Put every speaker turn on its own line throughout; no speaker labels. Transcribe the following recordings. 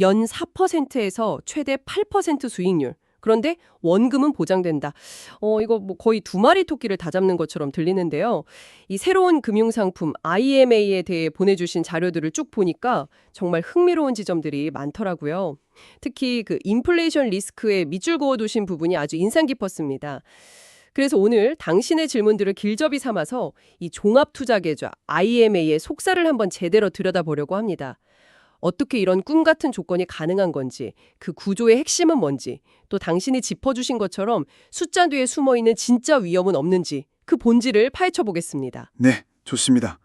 연 4%에서 최대 8% 수익률. 그런데 원금은 보장된다. 어, 이거 뭐 거의 두 마리 토끼를 다 잡는 것처럼 들리는데요. 이 새로운 금융상품 IMA에 대해 보내주신 자료들을 쭉 보니까 정말 흥미로운 지점들이 많더라고요. 특히 그 인플레이션 리스크에 밑줄 그어두신 부분이 아주 인상 깊었습니다. 그래서 오늘 당신의 질문들을 길접이 삼아서 이 종합투자계좌 IMA의 속사를 한번 제대로 들여다보려고 합니다. 어떻게 이런 꿈 같은 조건이 가능한 건지, 그 구조의 핵심은 뭔지, 또 당신이 짚어주신 것처럼 숫자 뒤에 숨어 있는 진짜 위험은 없는지 그 본질을 파헤쳐 보겠습니다.
네, 좋습니다.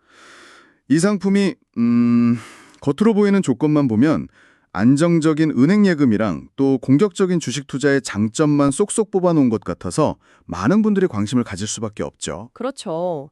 이 상품이 음, 겉으로 보이는 조건만 보면 안정적인 은행 예금이랑 또 공격적인 주식 투자의 장점만 쏙쏙 뽑아놓은 것 같아서 많은 분들이 관심을 가질 수밖에 없죠.
그렇죠.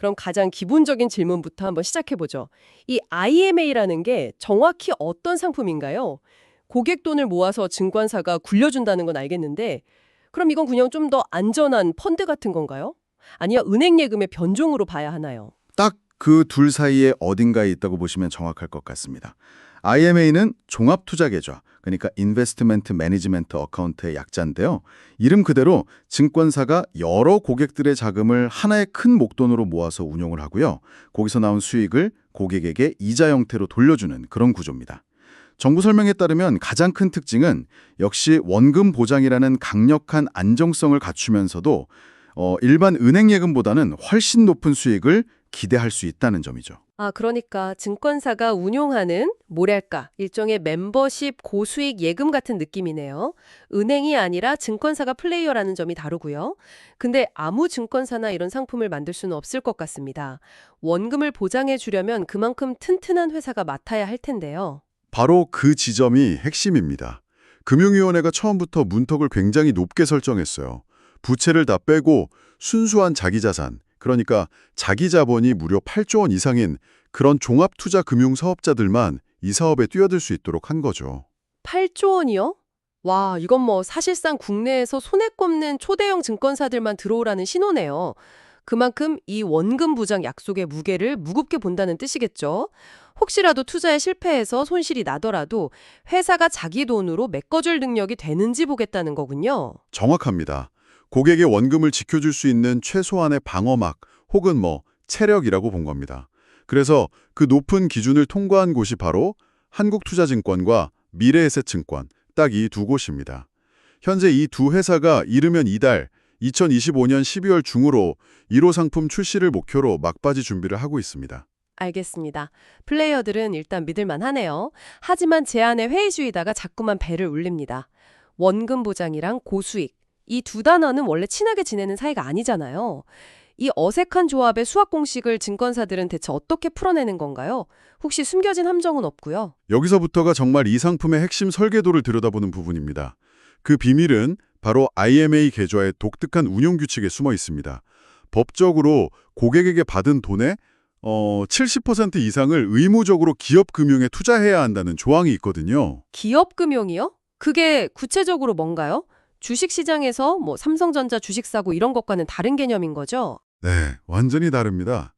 그럼 가장 기본적인 질문부터 한번 시작해 보죠. 이 IMA라는 게 정확히 어떤 상품인가요? 고객 돈을 모아서 증권사가 굴려준다는 건 알겠는데, 그럼 이건 그냥 좀 더 안전한 펀드 같은 건가요? 아니야 은행 예금의 변종으로 봐야 하나요?
딱 그 둘 사이에 어딘가에 있다고 보시면 정확할 것 같습니다. IMA는 종합투자계좌, 그러니까 인베스트먼트 매니지먼트 어카운트의 약자인데요. 이름 그대로 증권사가 여러 고객들의 자금을 하나의 큰 목돈으로 모아서 운용을 하고요. 거기서 나온 수익을 고객에게 이자 형태로 돌려주는 그런 구조입니다. 정부 설명에 따르면 가장 큰 특징은 역시 원금 보장이라는 강력한 안정성을 갖추면서도 어, 일반 은행 예금보다는 훨씬 높은 수익을 기대할 수 있다는 점이죠.
아, 그러니까 증권사가 운용하는 뭐랄까 일종의 멤버십 고수익 예금 같은 느낌이네요. 은행이 아니라 증권사가 플레이어라는 점이 다르고요. 근데 아무 증권사나 이런 상품을 만들 수는 없을 것 같습니다. 원금을 보장해 주려면 그만큼 튼튼한 회사가 맡아야 할 텐데요.
바로 그 지점이 핵심입니다. 금융위원회가 처음부터 문턱을 굉장히 높게 설정했어요. 부채를 다 빼고 순수한 자기 자산, 그러니까 자기 자본이 무려 8조 원 이상인 그런 종합투자 금융 사업자들만 이 사업에 뛰어들 수 있도록 한 거죠.
8조 원이요? 와, 이건 뭐 사실상 국내에서 손에 꼽는 초대형 증권사들만 들어오라는 신호네요. 그만큼 이 원금 부장 약속의 무게를 무겁게 본다는 뜻이겠죠. 혹시라도 투자에 실패해서 손실이 나더라도 회사가 자기 돈으로 메꿔줄 능력이 되는지 보겠다는 거군요.
정확합니다. 고객의 원금을 지켜줄 수 있는 최소한의 방어막 혹은 뭐 체력이라고 본 겁니다. 그래서 그 높은 기준을 통과한 곳이 바로 한국투자증권과 미래에셋증권 딱 이 두 곳입니다. 현재 이 두 회사가 이르면 이달 2025년 12월 중으로 1호 상품 출시를 목표로 막바지 준비를 하고 있습니다.
알겠습니다. 플레이어들은 일단 믿을만 하네요. 하지만 제안에 회의주의다가 자꾸만 배를 울립니다. 원금 보장이랑 고수익. 이 두 단어는 원래 친하게 지내는 사이가 아니잖아요. 이 어색한 조합의 수학 공식을 증권사들은 대체 어떻게 풀어내는 건가요? 혹시 숨겨진 함정은 없고요.
여기서부터가 정말 이 상품의 핵심 설계도를 들여다보는 부분입니다. 그 비밀은 바로 IMA 계좌의 독특한 운용 규칙에 숨어 있습니다. 법적으로 고객에게 받은 돈의 어, 70% 이상을 의무적으로 기업 금융에 투자해야 한다는 조항이 있거든요.
기업 금융이요? 그게 구체적으로 뭔가요? 주식 시장에서 뭐 삼성전자 주식 사고 이런 것과는 다른 개념인 거죠?
네, 완전히 다릅니다.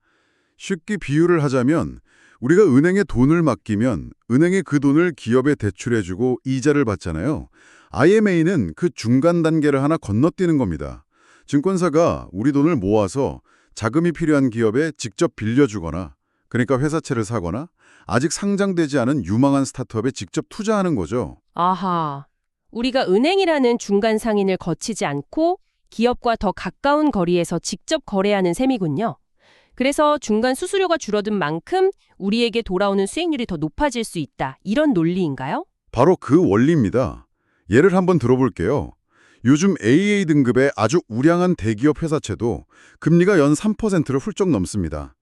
쉽게 비유를 하자면 우리가 은행에 돈을 맡기면 은행이 그 돈을 기업에 대출해주고 이자를 받잖아요. IMA는 그 중간 단계를 하나 건너뛰는 겁니다. 증권사가 우리 돈을 모아서 자금이 필요한 기업에 직접 빌려주거나 그러니까 회사채를 사거나 아직 상장되지 않은 유망한 스타트업에 직접 투자하는 거죠.
아하. 우리가 은행이라는 중간 상인을 거치지 않고 기업과 더 가까운 거리에서 직접 거래하는 셈이군요. 그래서 중간 수수료가 줄어든 만큼 우리에게 돌아오는 수익률이 더 높아질 수 있다. 이런 논리인가요?
바로 그 원리입니다. 예를 한번 들어볼게요. 요즘 AA 등급의 아주 우량한 대기업 회사채도 금리가 연 3%를 훌쩍 넘습니다.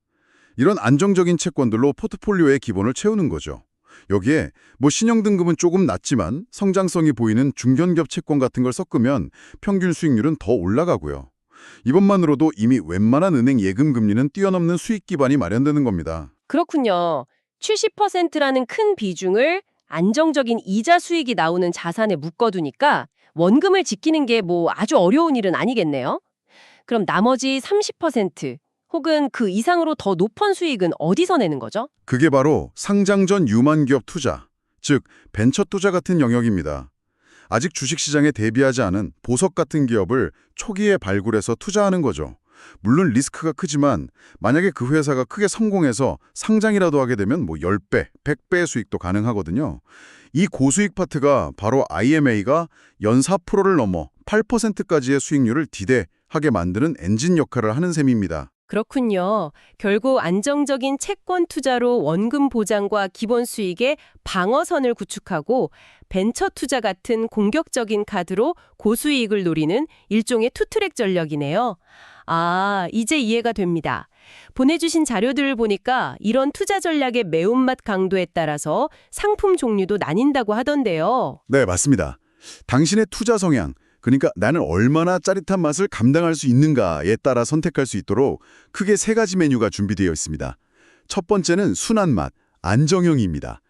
이런 안정적인 채권들로 포트폴리오의 기본을 채우는 거죠. 여기에 뭐 신용 등급은 조금 낮지만 성장성이 보이는 중견기업 채권 같은 걸 섞으면 평균 수익률은 더 올라가고요. 이것만으로도 이미 웬만한 은행 예금 금리는 뛰어넘는 수익 기반이 마련되는 겁니다.
그렇군요. 70%라는 큰 비중을 안정적인 이자 수익이 나오는 자산에 묶어두니까 원금을 지키는 게 뭐 아주 어려운 일은 아니겠네요. 그럼 나머지 30% 혹은 그 이상으로 더 높은 수익은 어디서 내는 거죠?
그게 바로 상장 전 유만 기업 투자, 즉 벤처 투자 같은 영역입니다. 아직 주식시장에 대비하지 않은 보석 같은 기업을 초기에 발굴해서 투자하는 거죠. 물론 리스크가 크지만 만약에 그 회사가 크게 성공해서 상장이라도 하게 되면 뭐 10배, 100배의 수익도 가능하거든요. 이 고수익 파트가 바로 IMA가 연 4%를 넘어 8%까지의 수익률을 디대하게 만드는 엔진 역할을 하는 셈입니다.
그렇군요. 결국 안정적인 채권 투자로 원금 보장과 기본 수익의 방어선을 구축하고 벤처 투자 같은 공격적인 카드로 고수익을 노리는 일종의 투트랙 전략이네요. 아, 이제 이해가 됩니다. 보내주신 자료들을 보니까 이런 투자 전략의 매운맛 강도에 따라서 상품 종류도 나뉜다고 하던데요.
네, 맞습니다. 당신의 투자 성향, 그러니까 나는 얼마나 짜릿한 맛을 감당할 수 있는가에 따라 선택할 수 있도록 크게 세 가지 메뉴가 준비되어 있습니다. 첫 번째는 순한 맛, 안정형입니다.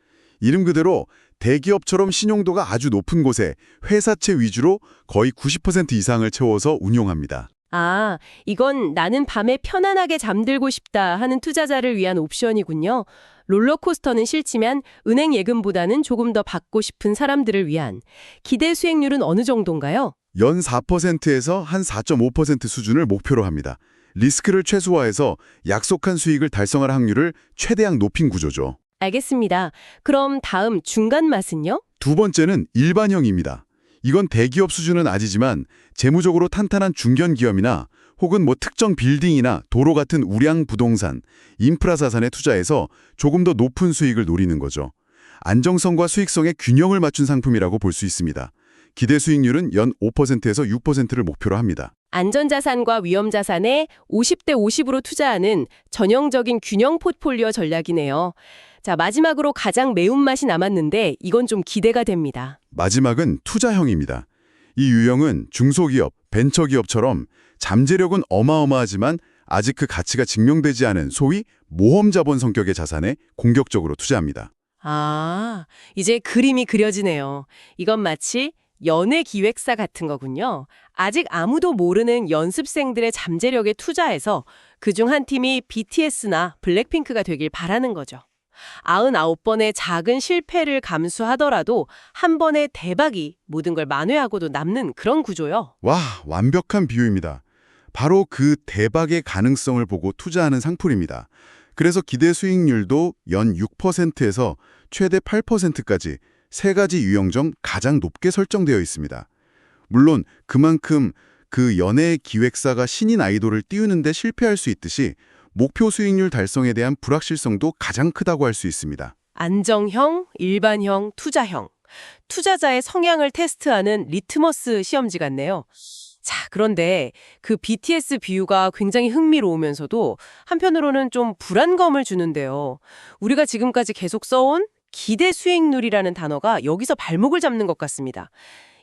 이름 그대로 대기업처럼 신용도가 아주 높은 곳에 회사채 위주로 거의 90% 이상을 채워서 운용합니다.
아, 이건 나는 밤에 편안하게 잠들고 싶다 하는 투자자를 위한 옵션이군요. 롤러코스터는 싫지만 은행 예금보다는 조금 더 받고 싶은 사람들을 위한 기대 수익률은 어느 정도인가요?
연 4%에서 한 4.5% 수준을 목표로 합니다. 리스크를 최소화해서 약속한 수익을 달성할 확률을 최대한 높인 구조죠.
알겠습니다. 그럼 다음 중간 맛은요?
두 번째는 일반형입니다. 이건 대기업 수준은 아니지만 재무적으로 탄탄한 중견 기업이나 혹은 뭐 특정 빌딩이나 도로 같은 우량 부동산, 인프라 자산에 투자해서 조금 더 높은 수익을 노리는 거죠. 안정성과 수익성의 균형을 맞춘 상품이라고 볼 수 있습니다. 기대 수익률은 연 5%에서 6%를 목표로 합니다.
안전자산과 위험자산에 50대 50으로 투자하는 전형적인 균형 포트폴리오 전략이네요. 자, 마지막으로 가장 매운맛이 남았는데 이건 좀 기대가 됩니다.
마지막은 투자형입니다. 이 유형은 중소기업, 벤처기업처럼 잠재력은 어마어마하지만 아직 그 가치가 증명되지 않은 소위 모험 자본 성격의 자산에 공격적으로 투자합니다.
아, 이제 그림이 그려지네요. 이건 마치 연애 기획사 같은 거군요. 아직 아무도 모르는 연습생들의 잠재력에 투자해서 그중 한 팀이 BTS나 블랙핑크가 되길 바라는 거죠. 99번의 작은 실패를 감수하더라도 한 번의 대박이 모든 걸 만회하고도 남는 그런 구조요.
와, 완벽한 비유입니다. 바로 그 대박의 가능성을 보고 투자하는 상품입니다. 그래서 기대 수익률도 연 6%에서 최대 8%까지 세 가지 유형 중 가장 높게 설정되어 있습니다. 물론 그만큼 그 연예 기획사가 신인 아이돌을 띄우는 데 실패할 수 있듯이 목표 수익률 달성에 대한 불확실성도 가장 크다고 할 수 있습니다.
안정형, 일반형, 투자형. 투자자의 성향을 테스트하는 리트머스 시험지 같네요. 자, 그런데 그 BTS 비유가 굉장히 흥미로우면서도 한편으로는 좀 불안감을 주는데요. 우리가 지금까지 계속 써온 기대 수익률이라는 단어가 여기서 발목을 잡는 것 같습니다.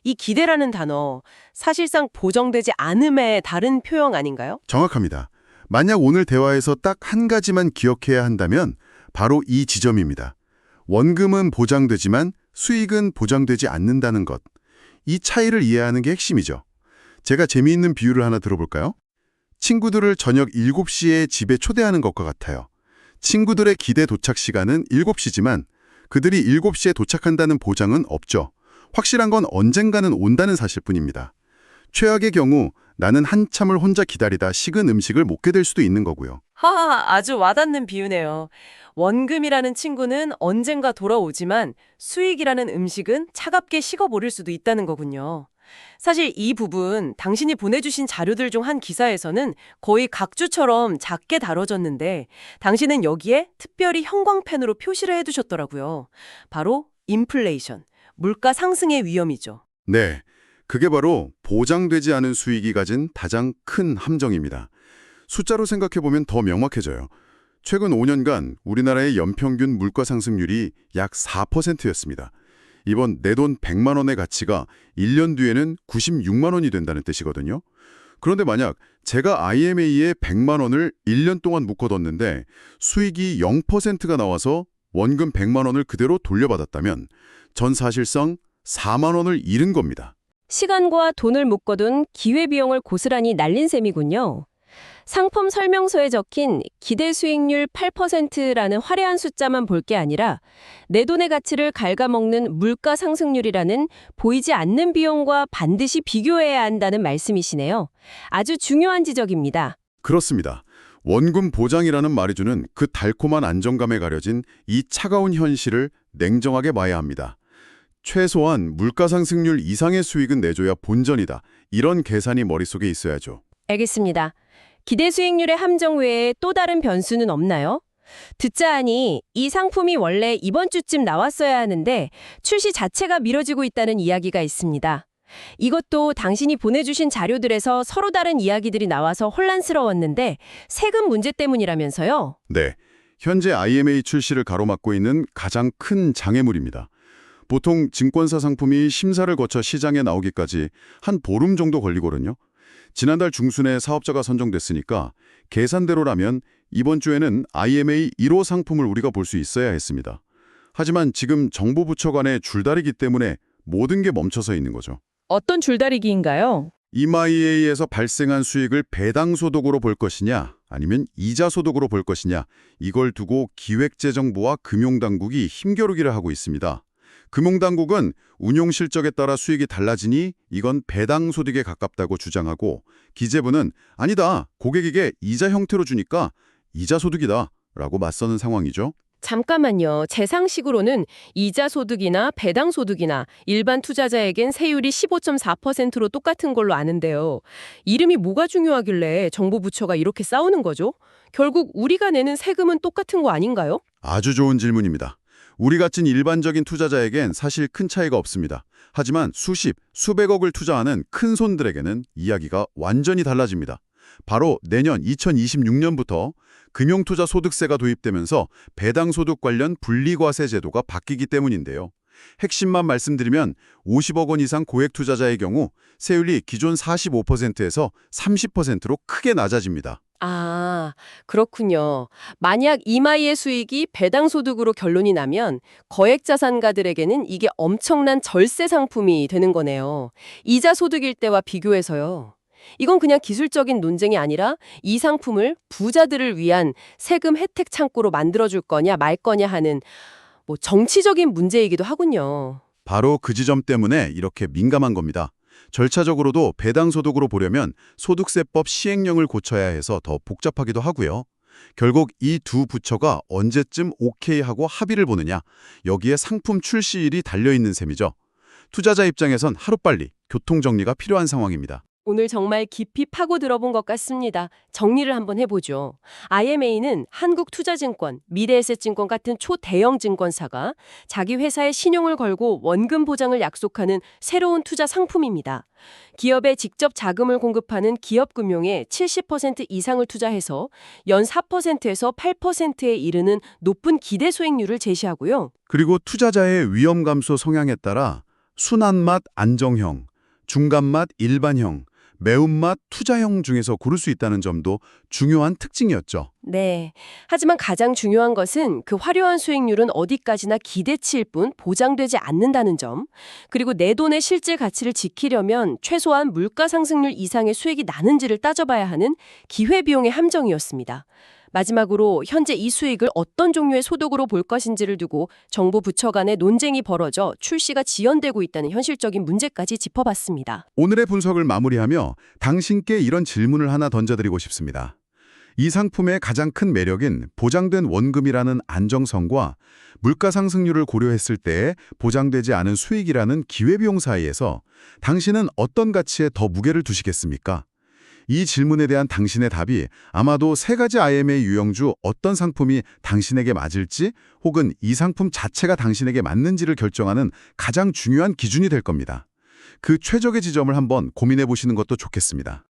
이 기대라는 단어, 사실상 보정되지 않음의 다른 표현 아닌가요?
정확합니다. 만약 오늘 대화에서 딱 한 가지만 기억해야 한다면 바로 이 지점입니다. 원금은 보장되지만 수익은 보장되지 않는다는 것. 이 차이를 이해하는 게 핵심이죠. 제가 재미있는 비유를 하나 들어볼까요? 친구들을 저녁 7시에 집에 초대하는 것과 같아요. 친구들의 기대 도착 시간은 7시지만 그들이 7시에 도착한다는 보장은 없죠. 확실한 건 언젠가는 온다는 사실뿐입니다. 최악의 경우 나는 한참을 혼자 기다리다 식은 음식을 먹게 될 수도 있는 거고요.
하하, 아주 와닿는 비유네요. 원금이라는 친구는 언젠가 돌아오지만 수익이라는 음식은 차갑게 식어버릴 수도 있다는 거군요. 사실 이 부분 당신이 보내주신 자료들 중 한 기사에서는 거의 각주처럼 작게 다뤄졌는데 당신은 여기에 특별히 형광펜으로 표시를 해두셨더라고요. 바로 인플레이션, 물가 상승의 위험이죠.
네, 그게 바로 보장되지 않은 수익이 가진 가장 큰 함정입니다. 숫자로 생각해보면 더 명확해져요. 최근 5년간 우리나라의 연평균 물가 상승률이 약 4%였습니다. 이번 내 돈 100만 원의 가치가 1년 뒤에는 96만 원이 된다는 뜻이거든요. 그런데 만약 제가 IMA에 100만 원을 1년 동안 묶어뒀는데 수익이 0%가 나와서 원금 100만 원을 그대로 돌려받았다면 전 사실상 4만 원을 잃은 겁니다.
시간과 돈을 묶어둔 기회비용을 고스란히 날린 셈이군요. 상품 설명서에 적힌 기대 수익률 8%라는 화려한 숫자만 볼 게 아니라 내 돈의 가치를 갉아먹는 물가 상승률이라는 보이지 않는 비용과 반드시 비교해야 한다는 말씀이시네요. 아주 중요한 지적입니다.
그렇습니다. 원금 보장이라는 말이 주는 그 달콤한 안정감에 가려진 이 차가운 현실을 냉정하게 봐야 합니다. 최소한 물가 상승률 이상의 수익은 내줘야 본전이다. 이런 계산이 머릿속에 있어야죠.
알겠습니다. 기대 수익률의 함정 외에 또 다른 변수는 없나요? 듣자 하니 이 상품이 원래 이번 주쯤 나왔어야 하는데 출시 자체가 미뤄지고 있다는 이야기가 있습니다. 이것도 당신이 보내주신 자료들에서 서로 다른 이야기들이 나와서 혼란스러웠는데 세금 문제 때문이라면서요?
네, 현재 IMA 출시를 가로막고 있는 가장 큰 장애물입니다. 보통 증권사 상품이 심사를 거쳐 시장에 나오기까지 한 보름 정도 걸리거든요. 지난달 중순에 사업자가 선정됐으니까 계산대로라면 이번 주에는 IMA 1호 상품을 우리가 볼 수 있어야 했습니다. 하지만 지금 정부 부처 간의 줄다리기 때문에 모든 게 멈춰서 있는 거죠.
어떤 줄다리기인가요?
이마이에이에서 발생한 수익을 배당 소득으로 볼 것이냐 아니면 이자 소득으로 볼 것이냐 이걸 두고 기획재정부와 금융당국이 힘겨루기를 하고 있습니다. 금융당국은 운용 실적에 따라 수익이 달라지니 이건 배당 소득에 가깝다고 주장하고 기재부는 아니다 고객에게 이자 형태로 주니까 이자 소득이다 라고 맞서는 상황이죠.
잠깐만요. 제 상식으로는 이자 소득이나 배당 소득이나 일반 투자자에겐 세율이 15.4%로 똑같은 걸로 아는데요. 이름이 뭐가 중요하길래 정부 부처가 이렇게 싸우는 거죠? 결국 우리가 내는 세금은 똑같은 거 아닌가요?
아주 좋은 질문입니다. 우리 같은 일반적인 투자자에겐 사실 큰 차이가 없습니다. 하지만 수십, 수백억을 투자하는 큰 손들에게는 이야기가 완전히 달라집니다. 바로 내년 2026년부터 금융투자 소득세가 도입되면서 배당소득 관련 분리과세 제도가 바뀌기 때문인데요. 핵심만 말씀드리면 50억 원 이상 고액 투자자의 경우 세율이 기존 45%에서 30%로 크게 낮아집니다.
아, 그렇군요. 만약 이마이의 수익이 배당 소득으로 결론이 나면 거액 자산가들에게는 이게 엄청난 절세 상품이 되는 거네요. 이자 소득일 때와 비교해서요. 이건 그냥 기술적인 논쟁이 아니라 이 상품을 부자들을 위한 세금 혜택 창고로 만들어줄 거냐 말 거냐 하는 뭐 정치적인 문제이기도 하군요.
바로 그 지점 때문에 이렇게 민감한 겁니다. 절차적으로도 배당소득으로 보려면 소득세법 시행령을 고쳐야 해서 더 복잡하기도 하고요. 결국 이 두 부처가 언제쯤 오케이 하고 합의를 보느냐, 여기에 상품 출시일이 달려있는 셈이죠. 투자자 입장에선 하루빨리 교통정리가 필요한 상황입니다.
오늘 정말 깊이 파고 들어본 것 같습니다. 정리를 한번 해보죠. IMA는 한국투자증권, 미래에셋증권 같은 초대형 증권사가 자기 회사의 신용을 걸고 원금 보장을 약속하는 새로운 투자 상품입니다. 기업에 직접 자금을 공급하는 기업금융에 70% 이상을 투자해서 연 4%에서 8%에 이르는 높은 기대 수익률을 제시하고요.
그리고 투자자의 위험 감소 성향에 따라 순한 맛 안정형, 중간 맛 일반형, 매운맛 투자형 중에서 고를 수 있다는 점도 중요한 특징이었죠.
네. 하지만 가장 중요한 것은 그 화려한 수익률은 어디까지나 기대치일 뿐 보장되지 않는다는 점. 그리고 내 돈의 실제 가치를 지키려면 최소한 물가 상승률 이상의 수익이 나는지를 따져봐야 하는 기회비용의 함정이었습니다. 마지막으로 현재 이 수익을 어떤 종류의 소득으로 볼 것인지를 두고 정부 부처 간의 논쟁이 벌어져 출시가 지연되고 있다는 현실적인 문제까지 짚어봤습니다.
오늘의 분석을 마무리하며 당신께 이런 질문을 하나 던져드리고 싶습니다. 이 상품의 가장 큰 매력인 보장된 원금이라는 안정성과 물가 상승률을 고려했을 때 보장되지 않은 수익이라는 기회비용 사이에서 당신은 어떤 가치에 더 무게를 두시겠습니까? 이 질문에 대한 당신의 답이 아마도 세 가지 IMA 유형주 어떤 상품이 당신에게 맞을지 혹은 이 상품 자체가 당신에게 맞는지를 결정하는 가장 중요한 기준이 될 겁니다. 그 최적의 지점을 한번 고민해 보시는 것도 좋겠습니다.